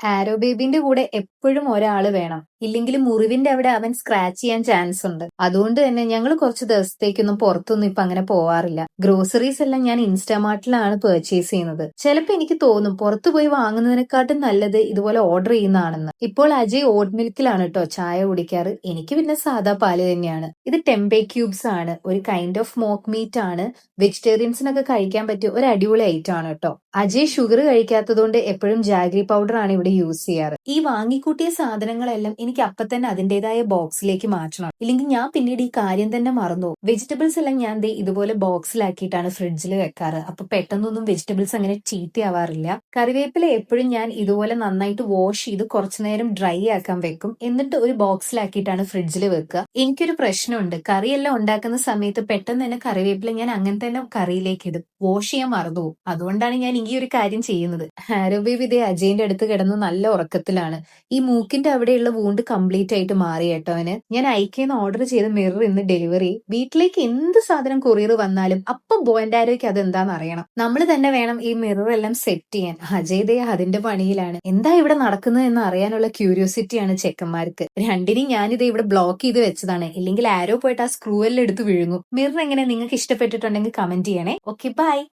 ആരോ ബേബിന്റെ കൂടെ എപ്പോഴും ഒരാൾ വേണം. ഇല്ലെങ്കിൽ മുറിവിന്റെ അവിടെ അവൻ സ്ക്രാച്ച് ചെയ്യാൻ ചാൻസ് ഉണ്ട്. അതുകൊണ്ട് തന്നെ ഞങ്ങൾ കുറച്ച് ദിവസത്തേക്കൊന്നും പുറത്തൊന്നും ഇപ്പൊ അങ്ങനെ പോവാറില്ല. ഗ്രോസറീസ് എല്ലാം ഞാൻ ഇൻസ്റ്റാമാർട്ടിലാണ് പെർച്ചേസ് ചെയ്യുന്നത്. ചിലപ്പോൾ എനിക്ക് തോന്നും പുറത്തു പോയി വാങ്ങുന്നതിനെക്കാട്ടും നല്ലത് ഇതുപോലെ ഓർഡർ ചെയ്യുന്നതാണെന്ന്. ഇപ്പോൾ അജയ് ഓട്ട് മിൽക്കിലാണ് കേട്ടോ ചായ കുടിക്കാറ്. എനിക്ക് പിന്നെ സാധാ പാൽ തന്നെയാണ്. ഇത് ടെമ്പേ ക്യൂബ്സ് ആണ്. ഒരു കൈൻഡ് ഓഫ് മോക്ക് മീറ്റ് ആണ്. വെജിറ്റേറിയൻസിനൊക്കെ കഴിക്കാൻ പറ്റിയ ഒരു അടിപൊളി ഐറ്റം ആണ് കേട്ടോ അജയ് ഷുഗർ കഴിക്കാത്തതുകൊണ്ട് എപ്പോഴും ജാഗ്രി പൗഡർ ആണ് ഇവിടെ യൂസ് ചെയ്യാറ്. ഈ വാങ്ങിക്കൂട്ടിയ സാധനങ്ങളെല്ലാം എനിക്ക് അപ്പൊ തന്നെ അതിന്റേതായ ബോക്സിലേക്ക് മാറ്റണം. ഇല്ലെങ്കിൽ ഞാൻ പിന്നീട് ഈ കാര്യം തന്നെ മറന്നു വെജിറ്റബിൾസ് എല്ലാം ഞാൻ ദേ ഇതുപോലെ ബോക്സിലാക്കിയിട്ടാണ് ഫ്രിഡ്ജിൽ വെക്കാറ്. അപ്പൊ പെട്ടെന്നൊന്നും വെജിറ്റബിൾസ് അങ്ങനെ ചീത്ത ആവാറില്ല കറിവേപ്പില എപ്പോഴും ഞാൻ ഇതുപോലെ നന്നായിട്ട് വാഷ് ചെയ്ത് കുറച്ചു നേരം ഡ്രൈ ആക്കാൻ വെക്കും. എന്നിട്ട് ഒരു ബോക്സിലാക്കിയിട്ടാണ് ഫ്രിഡ്ജിൽ വെക്കുക. എനിക്കൊരു പ്രശ്നമുണ്ട്. കറിയെല്ലാം ഉണ്ടാക്കുന്ന സമയത്ത് പെട്ടെന്ന് തന്നെ കറിവേപ്പില ഞാൻ അങ്ങനെ തന്നെ കറിയിലേക്ക് ഇടും വാഷ് ചെയ്യാൻ മറന്നു അതുകൊണ്ടാണ് ഞാൻ ഈ ഒരു കാര്യം ചെയ്യുന്നത്. ഹാരോ ബേബി ഇതേ അജയന്റെ അടുത്ത് കിടന്ന് നല്ല ഉറക്കത്തിലാണ്. ഈ മൂക്കിന്റെ അവിടെയുള്ള വൂണ്ട് കംപ്ലീറ്റ് ആയിട്ട് മാറി കേട്ടോ അവന്. ഞാൻ ഐക്കേന്ന് ഓർഡർ ചെയ്ത മിറർ ഇന്ന് ഡെലിവറി വീട്ടിലേക്ക് എന്ത് സാധനം കൊറിയർ വന്നാലും അപ്പൊ ബോയന്റെ ആരോയ്ക്ക് അത് എന്താന്ന് അറിയണം. നമ്മൾ തന്നെ വേണം ഈ മിറർ എല്ലാം സെറ്റ് ചെയ്യാൻ. അജയ് അതിന്റെ പണിയിലാണ്. എന്താ ഇവിടെ നടക്കുന്നത് എന്ന് അറിയാനുള്ള ക്യൂരിയോസിറ്റിയാണ് ചെക്കന്മാർക്ക്. രണ്ടിനും ഞാനിത് ഇവിടെ ബ്ലോക്ക് ചെയ്ത് വെച്ചതാണ്. ഇല്ലെങ്കിൽ ആരോ പോയിട്ട് ആ സ്ക്രൂ എല്ലാം എടുത്ത് വിഴുങ്ങും. മിറർ എങ്ങനെ നിങ്ങൾക്ക് ഇഷ്ടപ്പെട്ടിട്ടുണ്ടെങ്കിൽ കമന്റ് ചെയ്യണേ. Okay bye